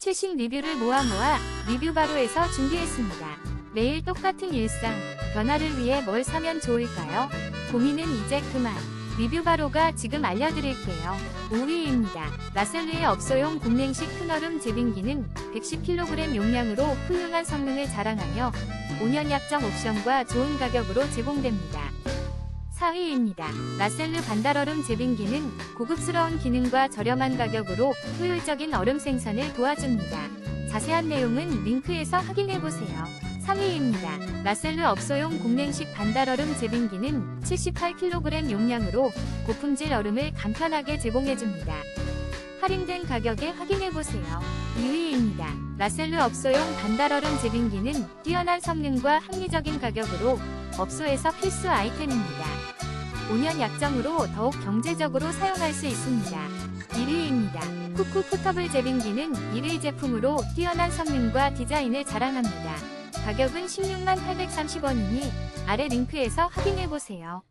최신 리뷰를 모아 모아 리뷰 바로에서 준비했습니다. 매일 똑같은 일상, 변화를 위해 뭘 사면 좋을까요? 고민은 이제 그만. 리뷰 바로가 지금 알려드릴게요. 5위입니다. 라셀르의 업소용 공랭식 큰얼음 제빙기는 110kg 용량으로 훌륭한 성능을 자랑하며 5년 약정 옵션과 좋은 가격으로 제공됩니다. 4위입니다. 라셀르 반달얼음 제빙기는 고급스러운 기능과 저렴한 가격으로 효율적인 얼음 생산을 도와줍니다. 자세한 내용은 링크에서 확인해보세요. 3위입니다. 라셀르 업소용 공랭식 반달얼음 제빙기는 78kg 용량으로 고품질 얼음을 간편하게 제공해줍니다. 할인된 가격에 확인해보세요. 2위입니다. 라셀르 업소용 반달얼음 제빙기는 뛰어난 성능과 합리적인 가격으로 업소에서 필수 아이템입니다. 5년 약정으로 더욱 경제적으로 사용할 수 있습니다. 1위입니다. 쿠쿠 포터블 제빙기는 1위 제품으로 뛰어난 성능과 디자인을 자랑합니다. 가격은 16만 830원이니 아래 링크에서 확인해보세요.